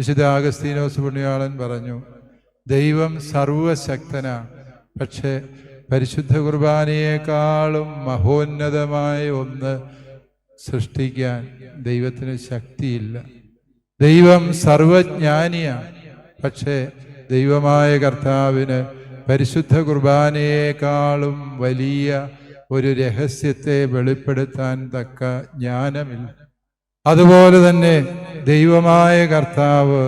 വിശുദ്ധ ആഗസ്തീനോസ് പുണ്യാളൻ പറഞ്ഞു ദൈവം സർവശക്തനാണ് പക്ഷേ പരിശുദ്ധ കുർബാനയേക്കാളും മഹോന്നതമായ ഒന്ന് സൃഷ്ടിക്കാൻ ദൈവത്തിന് ശക്തിയില്ല. ദൈവം സർവജ്ഞാനിയാണ് പക്ഷേ ദൈവമായ കർത്താവിന് പരിശുദ്ധ കുർബാനയേക്കാളും വലിയ ഒരു രഹസ്യത്തെ വെളിപ്പെടുത്താൻ തക്ക ജ്ഞാനമില്ല. അതുപോലെ തന്നെ ദൈവമായ കർത്താവ്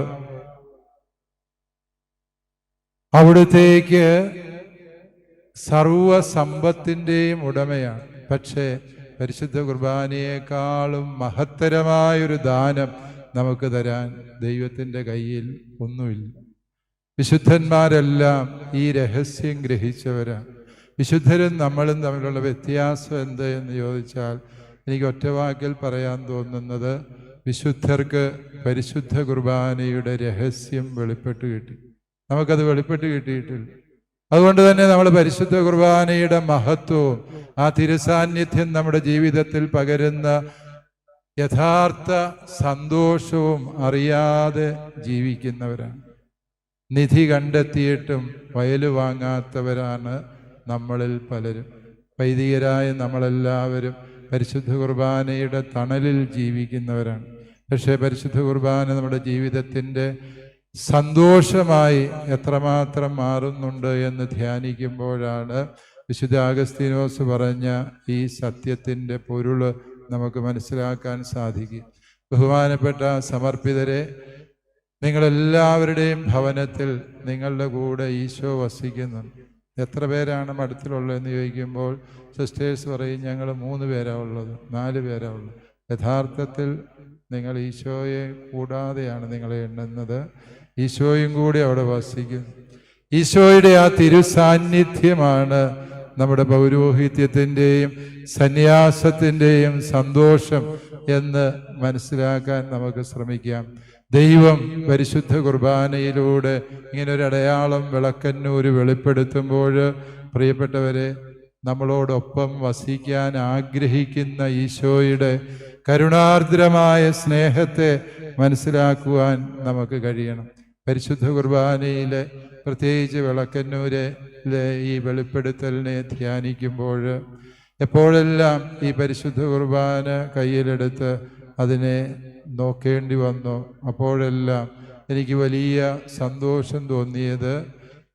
അവിടുത്തേക്ക് സർവസമ്പത്തിന്റെയും ഉടമയാണ്. പക്ഷേ പരിശുദ്ധ കുർബാനയേക്കാളും മഹത്തരമായൊരു ദാനം നമുക്ക് തരാൻ ദൈവത്തിന്റെ കയ്യിൽ ഒന്നുമില്ല. വിശുദ്ധന്മാരെല്ലാം ഈ രഹസ്യം ഗ്രഹിച്ചവരാണ്. വിശുദ്ധരും നമ്മളും തമ്മിലുള്ള വ്യത്യാസം എന്ത് എന്ന് ചോദിച്ചാൽ എനിക്ക് ഒറ്റവാക്കിൽ പറയാൻ തോന്നുന്നത് വിശുദ്ധർക്ക് പരിശുദ്ധ കുർബാനയുടെ രഹസ്യം വെളിപ്പെട്ട് കിട്ടി. നമുക്കത് വെളിപ്പെട്ട് കിട്ടിയിട്ടില്ല. അതുകൊണ്ട് തന്നെ നമ്മൾ പരിശുദ്ധ കുർബാനയുടെ മഹത്വവും ആ തിരുസാന്നിധ്യം നമ്മുടെ ജീവിതത്തിൽ പകരുന്ന യഥാർത്ഥ സന്തോഷവും അറിയാതെ ജീവിക്കുന്നവരാണ്. നിധി കണ്ടെത്തിയിട്ടും വയൽ വാങ്ങാത്തവരാണ് നമ്മളിൽ പലരും. വൈദികരായ നമ്മളെല്ലാവരും പരിശുദ്ധ കുർബാനയുടെ തണലിൽ ജീവിക്കുന്നവരാണ്. പക്ഷേ പരിശുദ്ധ കുർബാന നമ്മുടെ ജീവിതത്തിന്റെ സന്തോഷമായി എത്രമാത്രം മാറുന്നുണ്ട് എന്ന് ധ്യാനിക്കുമ്പോഴാണ് വിശുദ്ധ അഗസ്തീനോസ് പറഞ്ഞ ഈ സത്യത്തിന്റെ പൊരുൾ നമുക്ക് മനസ്സിലാക്കാൻ സാധിക്കും ബഹുമാനപ്പെട്ട സമർപ്പിതരെ നിങ്ങളെല്ലാവരുടെയും ഭവനത്തിൽ നിങ്ങളുടെ കൂടെ ഈശോ വസിക്കുന്നുണ്ട്. എത്ര പേരാണ് മഠത്തിലുള്ളതെന്ന് ചോദിക്കുമ്പോൾ സിസ്റ്റേഴ്സ് പറയും ഞങ്ങൾ മൂന്ന് പേരാ ഉള്ളത് നാല് പേരാ ഉള്ളത്. യഥാർത്ഥത്തിൽ നിങ്ങൾ ഈശോയെ കൂടാതെയാണ് നിങ്ങളെ എണ്ണുന്നത്. ഈശോയും കൂടി അവിടെ വസിക്കുന്നു ഈശോയുടെ ആ തിരുസാന്നിധ്യമാണ് നമ്മുടെ പൗരോഹിത്യത്തിന്റെയും സന്യാസത്തിന്റെയും സന്തോഷം എന്ന് മനസ്സിലാക്കാൻ നമുക്ക് ശ്രമിക്കാം. ദൈവം പരിശുദ്ധ കുർബാനയിലൂടെ ഇങ്ങനൊരു അടയാളം വിളക്കന്നൂർ വെളിപ്പെടുത്തുമ്പോൾ പ്രിയപ്പെട്ടവരെ നമ്മളോടൊപ്പം വസിക്കാൻ ആഗ്രഹിക്കുന്ന ഈശോയുടെ കരുണാർദ്രമായ സ്നേഹത്തെ മനസ്സിലാക്കുവാൻ നമുക്ക് കഴിയണം. പരിശുദ്ധ കുർബാനയിലെ പ്രത്യേകിച്ച് വിളക്കന്നൂരിലെ ഈ വെളിപ്പെടുത്തലിനെ ധ്യാനിക്കുമ്പോൾ എപ്പോഴെല്ലാം ഈ പരിശുദ്ധ കുർബാന കയ്യിലെടുത്ത് അതിനെ നോക്കേണ്ടി വന്നു. അപ്പോഴെല്ലാം എനിക്ക് വലിയ സന്തോഷം തോന്നിയത്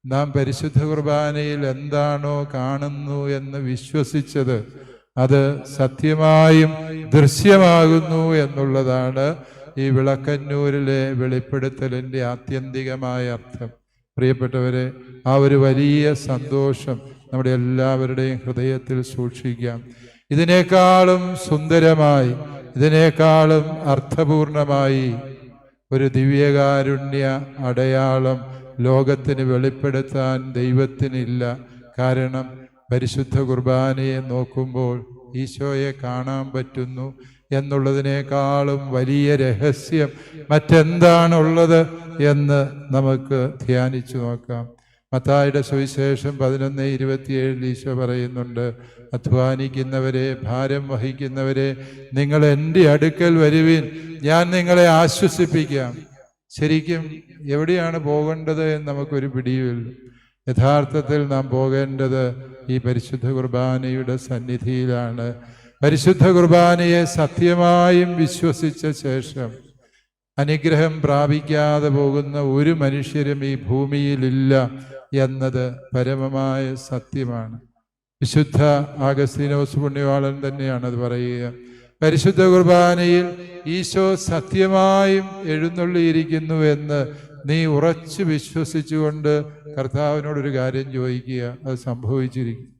നാം പരിശുദ്ധ കുർബാനയിൽ എന്താണോ കാണുന്നു എന്ന് വിശ്വസിച്ചത് അത് സത്യമായും ദൃശ്യമാകുന്നു എന്നുള്ളതാണ് ഈ വിളക്കന്നൂരിലെ വെളിപ്പെടുത്തലിന്റെ ആത്യന്തികമായ അർത്ഥം. പ്രിയപ്പെട്ടവരെ ആ ഒരു വലിയ സന്തോഷം നമ്മുടെ എല്ലാവരുടെയും ഹൃദയത്തിൽ സൂക്ഷിക്കാം. ഇതിനേക്കാളും സുന്ദരമായി ഇതിനേക്കാളും അർത്ഥപൂർണമായി ഒരു ദിവ്യകാരുണ്യ അടയാളം ലോകത്തിന് വെളിപ്പെടുത്താൻ ദൈവത്തിനില്ല. കാരണം പരിശുദ്ധ കുർബാനയെ നോക്കുമ്പോൾ ഈശോയെ കാണാൻ പറ്റുന്നു എന്നുള്ളതിനേക്കാളും വലിയ രഹസ്യം മറ്റെന്താണുള്ളത് എന്ന് നമുക്ക് ധ്യാനിച്ചു നോക്കാം. മത്തായുടെ സുവിശേഷം പതിനൊന്ന് ഇരുപത്തിയേഴിൽ ഈശോ പറയുന്നുണ്ട് അധ്വാനിക്കുന്നവരെ ഭാരം വഹിക്കുന്നവരെ നിങ്ങൾ എന്റെ അടുക്കൽ വരുവിൻ ഞാൻ നിങ്ങളെ ആശ്വസിപ്പിക്കാം. ശരിക്കും എവിടെയാണ് പോകേണ്ടത് എന്ന് നമുക്കൊരു പിടിയുമില്ല യഥാർത്ഥത്തിൽ നാം പോകേണ്ടത് ഈ പരിശുദ്ധ കുർബാനയുടെ സന്നിധിയിലാണ്. പരിശുദ്ധ കുർബാനയെ സത്യമായും വിശ്വസിച്ച ശേഷം അനുഗ്രഹം പ്രാപിക്കാതെ പോകുന്ന ഒരു മനുഷ്യരും ഈ ഭൂമിയിലില്ല. എന്നത് പരമമായ സത്യമാണ്. വിശുദ്ധ ആഗസ്തീനോസ് പുണ്യവാളൻ തന്നെയാണ് അത് പറയുക. പരിശുദ്ധ കുർബാനയിൽ ഈശോ സത്യമായും എഴുന്നള്ളിയിരിക്കുന്നു എന്ന് നീ ഉറച്ചു വിശ്വസിച്ചുകൊണ്ട് കർത്താവിനോടൊരു കാര്യം ചോദിക്കുക. അത് സംഭവിച്ചിരിക്കും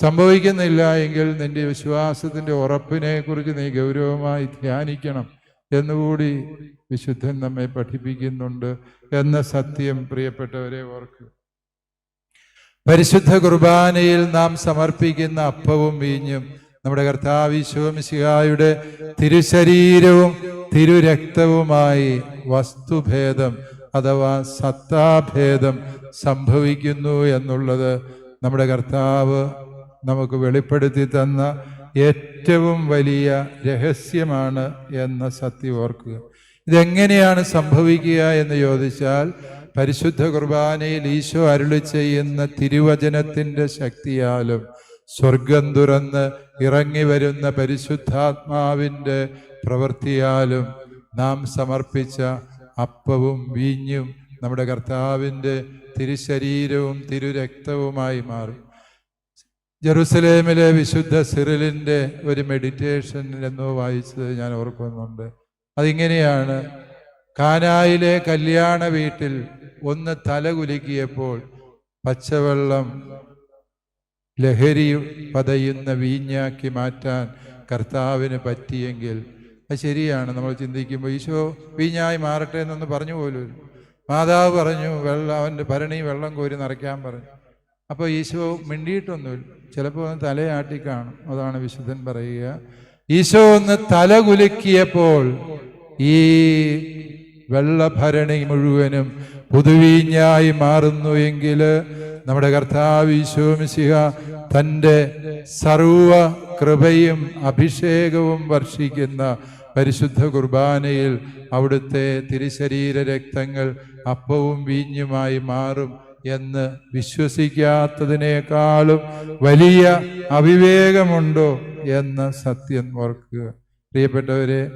സംഭവിക്കുന്നില്ല എങ്കിൽ നിന്റെ വിശ്വാസത്തിന്റെ ഉറപ്പിനെ കുറിച്ച് നീ ഗൗരവമായി ധ്യാനിക്കണം എന്നുകൂടി വിശുദ്ധൻ നമ്മെ പഠിപ്പിക്കുന്നുണ്ട് എന്ന സത്യം പ്രിയപ്പെട്ടവരെ ഓർക്കുക. പരിശുദ്ധ കുർബാനയിൽ നാം സമർപ്പിക്കുന്ന അപ്പവും വീഞ്ഞും നമ്മുടെ കർത്താവിശ്വമിശിഹായുടെ തിരുശരീരവും തിരുരക്തവുമായി വസ്തുഭേദം അഥവാ സത്താഭേദം സംഭവിക്കുന്നു എന്നുള്ളത് നമ്മുടെ കർത്താവ് നമുക്ക് വെളിപ്പെടുത്തി തന്ന ഏറ്റവും വലിയ രഹസ്യമാണ് എന്ന സത്യം ഓർക്കുക. ഇതെങ്ങനെയാണ് സംഭവിക്കുക എന്ന് ചോദിച്ചാൽ പരിശുദ്ധ കുർബാനയിൽ ഈശോ അരുളി ചെയ്യുന്ന തിരുവചനത്തിന്റെ ശക്തിയാലും സ്വർഗം തുറന്ന് ഇറങ്ങി വരുന്ന പരിശുദ്ധാത്മാവിന്റെ പ്രവൃത്തിയാലും നാം സമർപ്പിച്ച അപ്പവും വീഞ്ഞും നമ്മുടെ കർത്താവിന്റെ തിരുശരീരവും തിരുരക്തവുമായി മാറും. ജെറുസലേമിലെ വിശുദ്ധ സിറിലിന്റെ ഒരു മെഡിറ്റേഷൻ എന്നോ വായിച്ചത് ഞാൻ ഓർക്കുന്നുണ്ട്. അതിങ്ങനെയാണ് കാനായിലെ കല്യാണ വീട്ടിൽ ഒന്ന് തലകുലുക്കിയപ്പോൾ പച്ചവെള്ളം ലഹരി പതയുന്ന വീഞ്ഞാക്കി മാറ്റാൻ കർത്താവിന് പറ്റിയെങ്കിൽ അത് ശരിയാണ്. നമ്മൾ ചിന്തിക്കുമ്പോൾ ഈശോ വീഞ്ഞായി മാറട്ടെ എന്നൊന്ന് പറഞ്ഞു പോലും മാതാവ് പറഞ്ഞു വെള്ളം അവന്റെ ഭരണി വെള്ളം കോരി നിറയ്ക്കാൻ പറഞ്ഞു. അപ്പോൾ ഈശോ മിണ്ടിയിട്ടൊന്നുമില്ല. ചിലപ്പോൾ ഒന്ന് തലയാട്ടി കാണും. അതാണ് വിശുദ്ധൻ പറയുക. ഈശോ ഒന്ന് തല കുലുക്കിയപ്പോൾ ഈ വെള്ളഭരണി മുഴുവനും പുതുവീഞ്ഞായി മാറുന്നു എങ്കിൽ നമ്മുടെ കർത്താവ് ഈശോമിശിഹ തന്റെ സർവ കൃപയും അഭിഷേകവും വർഷിക്കുന്ന പരിശുദ്ധ കുർബാനയിൽ അവിടുത്തെ തിരുശരീര രക്തങ്ങൾ അപ്പവും വീഞ്ഞുമായി മാറും എന്ന് വിശ്വസിക്കാത്തതിനേക്കാളും വലിയ അവിവേകമുണ്ടോ എന്ന സത്യം ഓർക്കുക. പ്രിയപ്പെട്ടവരെ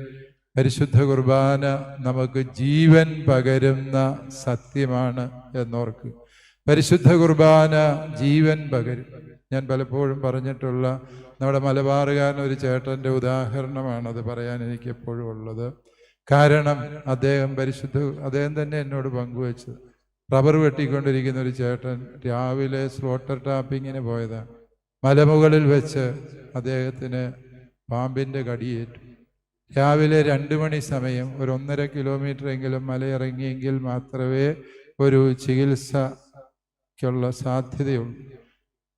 പരിശുദ്ധ കുർബാന നമുക്ക് ജീവൻ പകരുന്ന സത്യമാണ് എന്നോർക്ക്. പരിശുദ്ധ കുർബാന ജീവൻ പകരും. ഞാൻ പലപ്പോഴും പറഞ്ഞിട്ടുള്ള നമ്മുടെ മലബാറുകാരൻ ഒരു ചേട്ടന്റെ ഉദാഹരണമാണ് അത് പറയാൻ എനിക്ക് എപ്പോഴും ഉള്ളത്. കാരണം അദ്ദേഹം പരിശുദ്ധ അദ്ദേഹം തന്നെ എന്നോട് പങ്കുവച്ചത്. റബ്ബർ വെട്ടിക്കൊണ്ടിരിക്കുന്ന ഒരു ചേട്ടൻ രാവിലെ സ്ലോട്ടർ ടാപ്പിങ്ങിന് പോയതാണ്. മലമുകളിൽ വെച്ച് അദ്ദേഹത്തിന് പാമ്പിന്റെ കടിയേറ്റു. രാവിലെ രണ്ട് മണി സമയം ഒരു ഒന്നര കിലോമീറ്റർ എങ്കിലും മലയിറങ്ങിയെങ്കിൽ മാത്രമേ ഒരു ചികിത്സയ്ക്കുള്ള സാധ്യതയുള്ളൂ.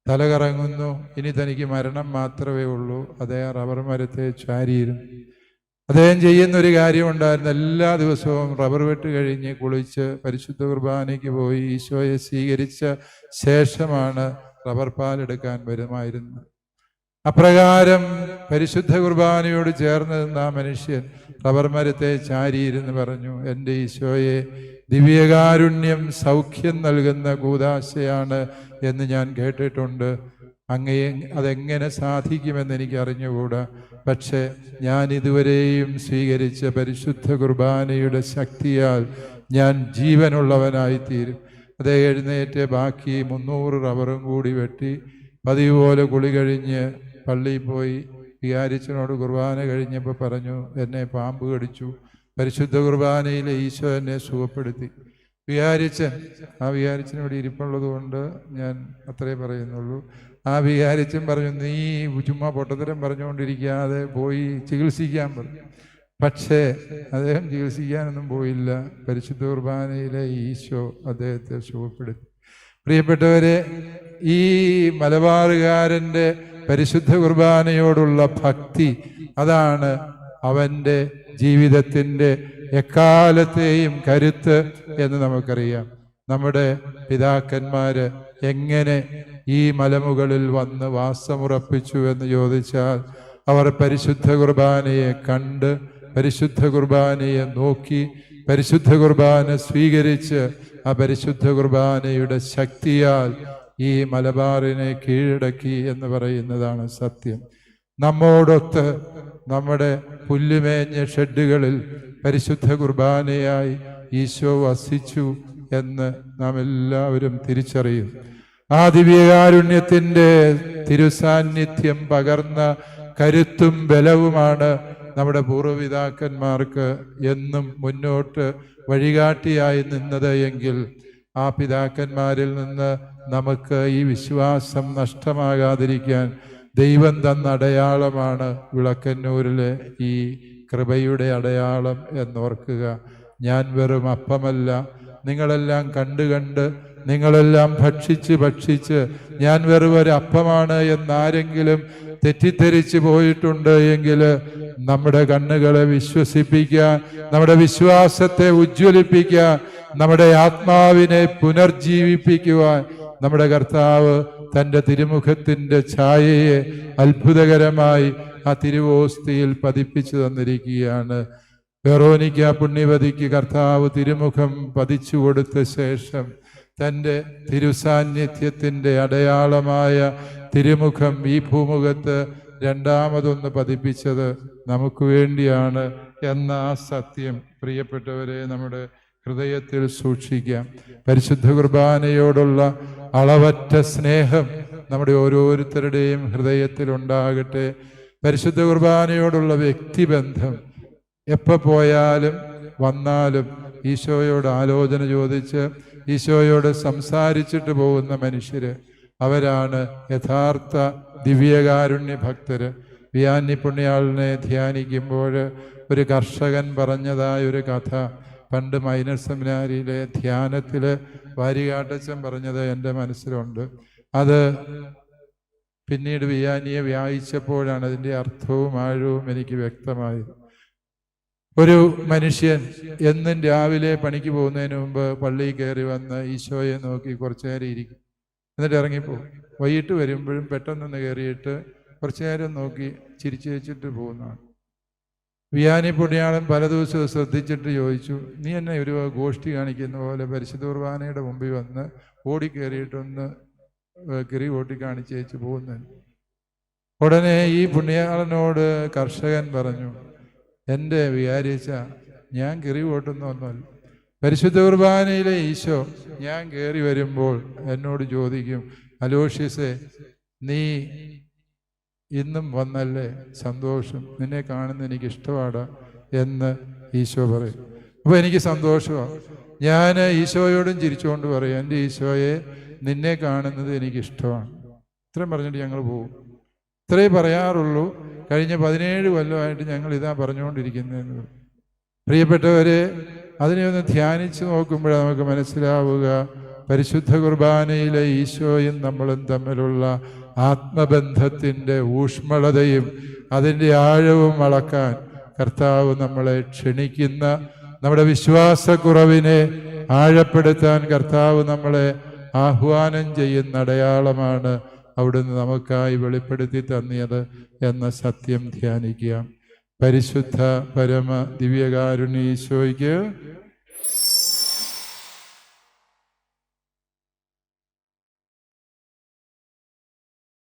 തലകറങ്ങുന്നു ഇനി തനിക്ക് മരണം മാത്രമേ ഉള്ളൂ. അദ്ദേഹം റബ്ബർ മരത്തെ ചാരിയിരുന്നു. അദ്ദേഹം ചെയ്യുന്ന ഒരു കാര്യമുണ്ടായിരുന്നു എല്ലാ ദിവസവും റബ്ബർ വെട്ട് കഴിഞ്ഞ് കുളിച്ച് പരിശുദ്ധ കുർബാനയ്ക്ക് പോയി ഈശോയെ സ്വീകരിച്ച ശേഷമാണ് റബ്ബർ പാലെടുക്കാൻ വരുമായിരുന്നത്. അപ്രകാരം പരിശുദ്ധ കുർബാനയോട് ചേർന്ന് നിന്ന ആ മനുഷ്യൻ റബ്ബർ മരത്തെ ചാരിയിരുന്ന് പറഞ്ഞു എന്റെ ഈശോയെ ദിവ്യകാരുണ്യം സൗഖ്യം നൽകുന്ന കൂതാശയാണ് എന്ന് ഞാൻ കേട്ടിട്ടുണ്ട്. അങ്ങയെ അതെങ്ങനെ സാധിക്കുമെന്ന് എനിക്ക് അറിഞ്ഞുകൂടാ. പക്ഷേ ഞാൻ ഇതുവരെയും സ്വീകരിച്ച പരിശുദ്ധ കുർബാനയുടെ ശക്തിയാൽ ഞാൻ ജീവനുള്ളവനായിത്തീരും. അതേ എഴുന്നേറ്റ് ബാക്കി മുന്നൂറ് റബറും കൂടി വെട്ടി പതിവ് പോലെ കുളി കഴിഞ്ഞ് പള്ളിയിൽ പോയി വികാരിച്ചനോട് കുർബാന കഴിഞ്ഞപ്പോൾ പറഞ്ഞു എന്നെ പാമ്പ് കടിച്ചു. പരിശുദ്ധ കുർബാനയിലെ ഈശോ എന്നെ സുഖപ്പെടുത്തി. വികാരിച്ചൻ ആ വികാരിച്ചൻ ഇരിപ്പുള്ളത് കൊണ്ട് ഞാൻ അത്രേ പറയുന്നുള്ളൂ. ആ വികാരിച്ചൻ പറഞ്ഞു നീ ചുമ്മാ പൊട്ടത്തരം പറഞ്ഞുകൊണ്ടിരിക്കാതെ പോയി ചികിത്സിക്കാൻ പറഞ്ഞു പക്ഷേ അദ്ദേഹം ചികിത്സിക്കാനൊന്നും പോയില്ല. പരിശുദ്ധ കുർബാനയിലെ ഈശോ അദ്ദേഹത്തെ സുഖപ്പെടുത്തി. പ്രിയപ്പെട്ടവരെ ഈ മലബാറുകാരന്റെ പരിശുദ്ധ കുർബാനയോടുള്ള ഭക്തി അതാണ് അവന്റെ ജീവിതത്തിന്റെ എക്കാലത്തെയും കരുത്ത് എന്ന് നമുക്കറിയാം. നമ്മുടെ പിതാക്കന്മാര് എങ്ങനെ ഈ മലമുകളിൽ വന്ന് വാസമുറപ്പിച്ചു എന്ന് ചോദിച്ചാൽ അവർ പരിശുദ്ധ കുർബാനയെ കണ്ട് പരിശുദ്ധ കുർബാനയെ നോക്കി പരിശുദ്ധ കുർബാന സ്വീകരിച്ച് ആ പരിശുദ്ധ കുർബാനയുടെ ശക്തിയാൽ ഈ മലബാറിനെ കീഴടക്കി എന്ന് പറയുന്നതാണ് സത്യം. നമ്മോടൊത്ത് നമ്മുടെ പുല്ലുമേഞ്ഞ ഷെഡുകളിൽ പരിശുദ്ധ കുർബാനയായി ഈശോ വസിച്ചു എന്ന് നാം എല്ലാവരും തിരിച്ചറിയും. ആ ദിവ്യകാരുണ്യത്തിന്റെ തിരുസാന്നിധ്യം പകർന്ന കരുത്തും ബലവുമാണ് നമ്മുടെ പൂർവപിതാക്കന്മാർക്ക് എന്നും മുന്നോട്ട് വഴികാട്ടിയായി നിന്നത് എങ്കിൽ ആ പിതാക്കന്മാരിൽ നിന്ന് നമുക്ക് ഈ വിശ്വാസം നഷ്ടമാകാതിരിക്കാൻ ദൈവം തന്ന അടയാളമാണ് വിളക്കന്നൂരിലെ ഈ കൃപയുടെ അടയാളം എന്നോർക്കുക. ഞാൻ വെറും അപ്പമല്ല. നിങ്ങളെല്ലാം കണ്ട് കണ്ട് നിങ്ങളെല്ലാം ഭക്ഷിച്ച് ഭക്ഷിച്ച് ഞാൻ വെറും ഒരു അപ്പമാണ് എന്നാരെങ്കിലും തെറ്റിദ്ധരിച്ചു പോയിട്ടുണ്ട് എങ്കിൽ നമ്മുടെ കണ്ണുകളെ വിശ്വസിപ്പിക്കാൻ നമ്മുടെ വിശ്വാസത്തെ ഉജ്ജ്വലിപ്പിക്കാൻ നമ്മുടെ ആത്മാവിനെ പുനർജീവിപ്പിക്കുവാൻ നമ്മുടെ കർത്താവ് തന്റെ തിരുമുഖത്തിന്റെ ഛായയെ അത്ഭുതകരമായി ആ തിരുവോസ്തിയിൽ പതിപ്പിച്ചു തന്നിരിക്കുകയാണ്. വെറോനിക്ക പുണ്യവതിക്ക് കർത്താവ് തിരുമുഖം പതിച്ചു കൊടുത്ത ശേഷം തന്റെ തിരുസാന്നിധ്യത്തിന്റെ അടയാളമായ തിരുമുഖം ഈ ഭൂമുഖത്ത് രണ്ടാമതൊന്ന് പതിപ്പിച്ചത് നമുക്ക് വേണ്ടിയാണ് എന്ന ആ സത്യം. പ്രിയപ്പെട്ടവരെ നമ്മുടെ ഹൃദയത്തിൽ സൂക്ഷിക്കാം. പരിശുദ്ധ കുർബാനയോടുള്ള അളവറ്റ സ്നേഹം നമ്മുടെ ഓരോരുത്തരുടെയും ഹൃദയത്തിൽ ഉണ്ടാകട്ടെ. പരിശുദ്ധ കുർബാനയോടുള്ള വ്യക്തിബന്ധം എപ്പോൾ പോയാലും വന്നാലും ഈശോയോട് ആലോചന ചോദിച്ച് ഈശോയോട് സംസാരിച്ചിട്ട് പോകുന്ന മനുഷ്യർ അവരാണ് യഥാർത്ഥ ദിവ്യകാരുണ്യ ഭക്തർ വിയാന്നി പുണ്യാളിനെ ധ്യാനിക്കുമ്പോൾ ഒരു കർഷകൻ പറഞ്ഞതായ ഒരു കഥ. പണ്ട് മൈനർ സെമിനാരിയിലെ ധ്യാനത്തിൽ വാരികാട്ടച്ചൻ പറഞ്ഞത് എന്റെ മനസ്സിലുണ്ട്. അത് പിന്നീട് വിയാനിയെ വ്യായിച്ചപ്പോഴാണ് അതിന്റെ അർത്ഥവും ആഴവും എനിക്ക് വ്യക്തമായത്. ഒരു മനുഷ്യൻ എന്നും രാവിലെ പണിക്ക് പോകുന്നതിന് മുമ്പ് പള്ളിയിൽ കയറി വന്ന് ഈശോയെ നോക്കി കുറച്ചു നേരം ഇരിക്കും. എന്നിട്ട് ഇറങ്ങിപ്പോകും വൈകിട്ട് വരുമ്പോഴും പെട്ടെന്നൊന്ന് കയറിയിട്ട് കുറച്ചു നേരം നോക്കി ചിരിച്ചു വെച്ചിട്ട് പോകുന്നതാണ്. വിയാനി പുണ്യാളൻ പല ദിവസവും ശ്രദ്ധിച്ചിട്ട് ചോദിച്ചു നീ എന്നെ ഒരു ഗോഷ്ഠി കാണിക്കുന്ന പോലെ പരിശുദ്ധ കുർബാനയുടെ മുമ്പിൽ വന്ന് ഓടിക്കേറിയിട്ടൊന്ന് കിറി ഓട്ടി കാണിച്ച് പോകുന്നു. ഉടനെ ഈ പുണ്യാളനോട് കർഷകൻ പറഞ്ഞു എന്റെ വിചാരിച്ച ഞാൻ കിറി ഓട്ടുന്ന ഒന്നുമല്ല പരിശുദ്ധ കുർബാനയിലെ ഈശോ ഞാൻ കയറി വരുമ്പോൾ എന്നോട് ചോദിക്കും അലോഷ്യസെ നീ ഇന്നും വന്നല്ലേ? സന്തോഷം. നിന്നെ കാണുന്ന എനിക്ക് ഇഷ്ടമാണ് എന്ന് ഈശോ പറയും. അപ്പോൾ എനിക്ക് സന്തോഷമാണ് ഞാൻ ഈശോയോടും ചിരിച്ചുകൊണ്ട് പറയും എന്റെ ഈശോയെ നിന്നെ കാണുന്നത് എനിക്ക് ഇഷ്ടമാണ്. ഇത്രയും പറഞ്ഞിട്ട് ഞങ്ങൾ പോകും ഇത്രേ പറയാറുള്ളൂ. കഴിഞ്ഞ പതിനേഴ് കൊല്ലമായിട്ട് ഞങ്ങൾ ഇതാ പറഞ്ഞുകൊണ്ടിരിക്കുന്നതെന്ന്. പ്രിയപ്പെട്ടവരെ അതിനെ ഒന്ന് ധ്യാനിച്ച് നോക്കുമ്പോൾ നമുക്ക് മനസ്സിലാവുക. പരിശുദ്ധ കുർബാനയിലെ ഈശോയും നമ്മളും തമ്മിലുള്ള ആത്മബന്ധത്തിന്റെ ഊഷ്മളതയും അതിന്റെ ആഴവും അളക്കാൻ കർത്താവ് നമ്മളെ ക്ഷണിക്കുന്ന നമ്മുടെ വിശ്വാസക്കുറവിനെ ആഴപ്പെടുത്താൻ കർത്താവ് നമ്മളെ ആഹ്വാനം ചെയ്യുന്ന അടയാളമാണ് അവിടുന്ന് നമുക്കായി വെളിപ്പെടുത്തി തന്നിയത് എന്ന സത്യം ധ്യാനിക്കാം. പരിശുദ്ധ പരമ ദിവ്യകാരുണ്യ ഈശോയ്ക്ക്